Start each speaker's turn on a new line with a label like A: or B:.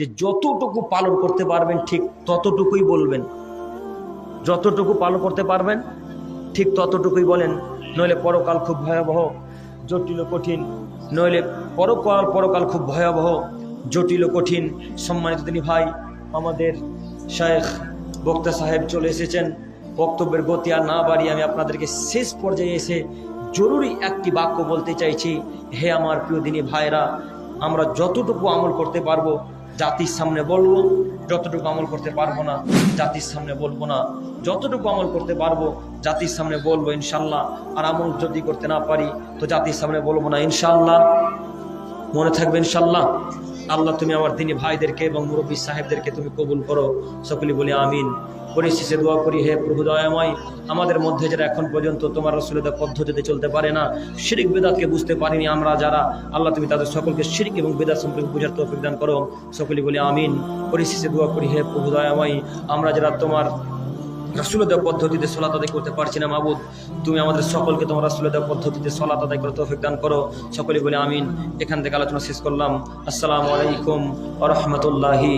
A: যে যতটুকু পালন করতে পারবেন, ঠিক ততটুকুই বলবেন। যতটুকু পালন করতে পারবেন, ঠিক ততটুকুই বলেন। নইলে পরকাল খুব ভয়াবহ, জটিল কঠিন। নইলে পরকাল পরকাল খুব ভয়াবহ, জটিল কঠিন। সম্মানিত তিনি ভাই, আমাদের শেখ বক্তা সাহেব চলে এসেছেন। বক্তব্যের গতি আর না বাড়িয়ে আমি আপনাদেরকে শেষ পর্যায়ে এসে জরুরি একটি বাক্য বলতে চাইছি। হে আমার প্রিয় দিনী ভাইরা, আমরা যতটুকু আমল করতে পারব জাতির সামনে বলব, যতটুকু আমল করতে পারব না, জাতির সামনে বলব না। যতটুকু আমল করতে পারব, জাতির সামনে বলব ইনশাল্লাহ আর আমল যদি করতে না পারি, তো জাতির সামনে বলব না ইনশাল্লাহ মনে থাকবে ইনশাল্লাহ আল্লাহ, তুমি আমার দিনী ভাইদেরকে এবং মুরব্বী সাহেবদেরকে তুমি কবুল করো। সকলে বলি আমিন। পরিশেষে দোয়া করি, হে প্রভু দয়াময়, আমাদের মধ্যে যারা এখন পর্যন্ত তোমার রসুলের পদ্ধতিতে চলতে পারে না, শিরিক বেদাতকে বুঝতে পারিনি আমরা যারা, আল্লাহ, তুমি তাদের সকলকে শিরিক এবং বেদাত সম্পর্কে বুঝার তৌফিক দান করো। সকলে বলি আমিন। পরিশেষে দোয়া করি, হে প্রভু দয়াময়, আমরা যারা তোমার রাসুলদের পদ্ধতিতে সলাত আদায় করতে পারছি না, মাবুদ। তুমি আমাদের সকলকে তোমার দেওয়া পদ্ধতিতে সলাত আদায় করতে দান করো। সকলে বলে আমিন। এখান থেকে আলোচনা শেষ করলাম। আসসালামু আলাইকুম আ রহমতুল্লাহি